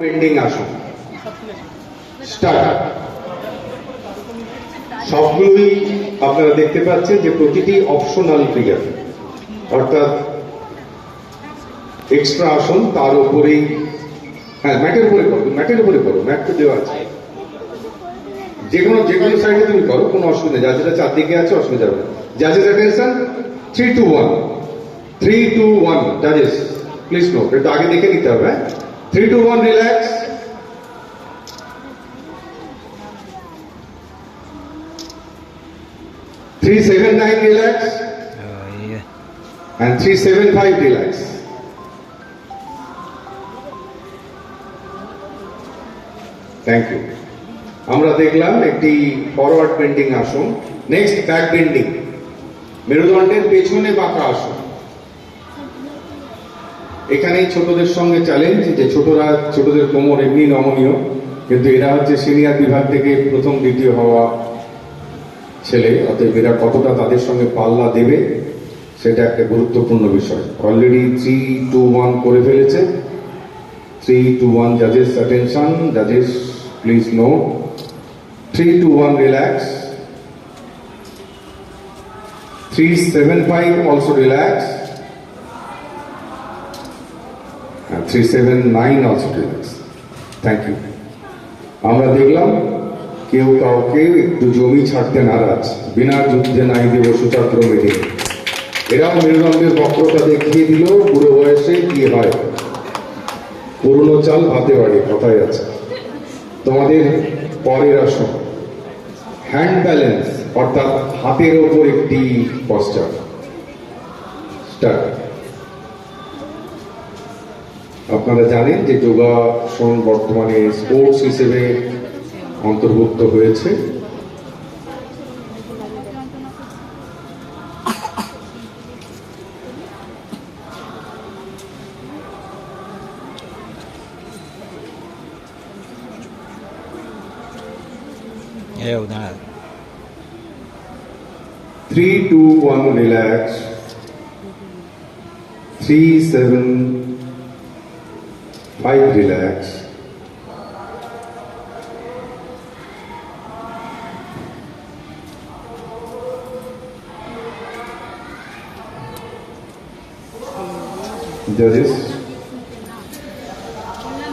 Pending আসুন start সবগুলোই আপনারা দেখতে পাচ্ছেন যে প্রতিটি অপশনাল ফিগার অর্থাৎ এক্সট্রা আসন, তার উপরেই হ্যাঁ ম্যাটের উপরে করো ম্যাটের উপরে করো ম্যাট তো দেওয়া আছে। যে কোনো যে কোনো সাইডে তুমি করো, কোনো অসুবিধা যা যেটা চারদিকে আছে, অসুবিধা হবে না। জাজেস attention three two one three two one জাজেস প্লিজ নো একটু আগে দেখে নিতে হবে হ্যাঁ? Three two one relax Three, seven, nine, relax. And three, seven, five, relax. Thank you আমরা দেখলাম একটি ফরওয়ার্ড বেন্ডিং আসন নেক্সট ব্যাক বেন্ডিং মেরুদণ্ডের পেছনে বাঁকা আসন। এখানেই ছোটদের সঙ্গে চ্যালেঞ্জ যে ছোটরা, ছোটদের কোমর এমনি নমনীয়, কিন্তু এরা হচ্ছে সিনিয়র বিভাগ থেকে প্রথম দ্বিতীয় হওয়া ছেলে, অতএব এরা কতটা তাদের সঙ্গে পাল্লা দেবে, সেটা একটা গুরুত্বপূর্ণ বিষয়। অলরেডি থ্রি টু ওয়ান করে ফেলেছে। Three two one জাজেস attention জাজেস please no three two one relax three seven five also relax three seven nine also relax thank you আমরা দেখলাম কেউ কাউকে একটু জমি ছাড়তে নারাজ, বিনা যুদ্ধে নাই দেব সুচাত্র মেঘে। এরাও মেরুদণ্ডের বক্রতা দেখিয়ে দিল, বুড়ো বয়সে কি হয়। পুরনো চাল ভাতে বাড়ে, কথাই আছে। তোমাদের পরের আসন। হ্যান্ড ব্যালেন্স অর্থাৎ হাতের ওপর একটি পশ্চার স্টার্ট আপনারা জানেন যে যোগাসন বর্তমানে স্পোর্টস হিসেবে অন্তর্ভুক্ত হয়েছে three two one two, three relax. Three, seven, five, relax. Judges.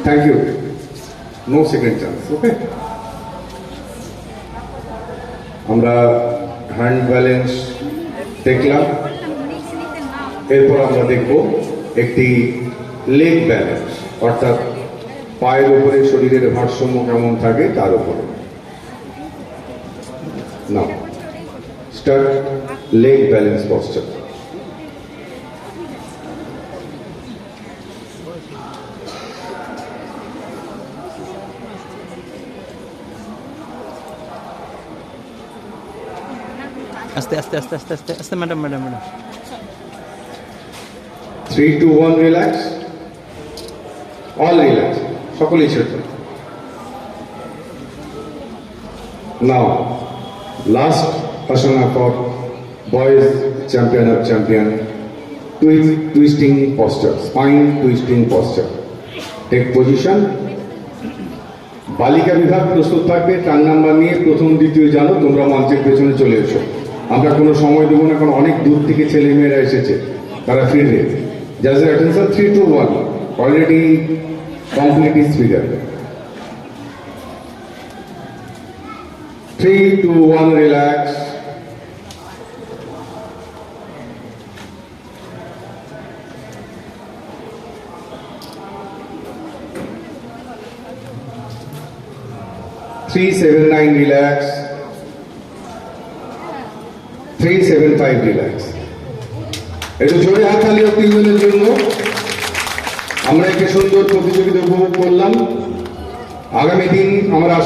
Thank you. No second chance. Okay. আমরা হ্যান্ড ব্যালেন্স দেখলাম এরপর আমরা দেখব একটি লেগ ব্যালেন্স অর্থাৎ পায়ের উপরে শরীরের ভারসাম্য কেমন থাকে তার উপরে। না স্টার্ট লেগ ব্যালেন্স পশ্চাৎ আস্তে আস্তে আস্তে আস্তে আস্তে আস্তে madam, madam, madam. Three two one relax all relax সকলেই দিন। Now last আসনা for boys champion of champion twisting posture spine twisting posture take position বালিকা বিভাগ প্রস্তুত থাকবে চার নাম্বার নিয়ে প্রথম, দ্বিতীয় জানো, তোমরা মঞ্চের পেছনে চলে এসো। আমরা কোনো সময় দেবো না, কারণ অনেক দূর থেকে ছেলে মেয়েরা এসেছে, তারা ফিরবে just attention three two one already complete is figure three two one relax three seven nine relax three seven five relax একটু জোরে হাততালি হোক তিনজনের জন্য। আমরা একটা সুন্দর প্রতিযোগিতা উপভোগ করলাম। আগামী দিন আমরা আশা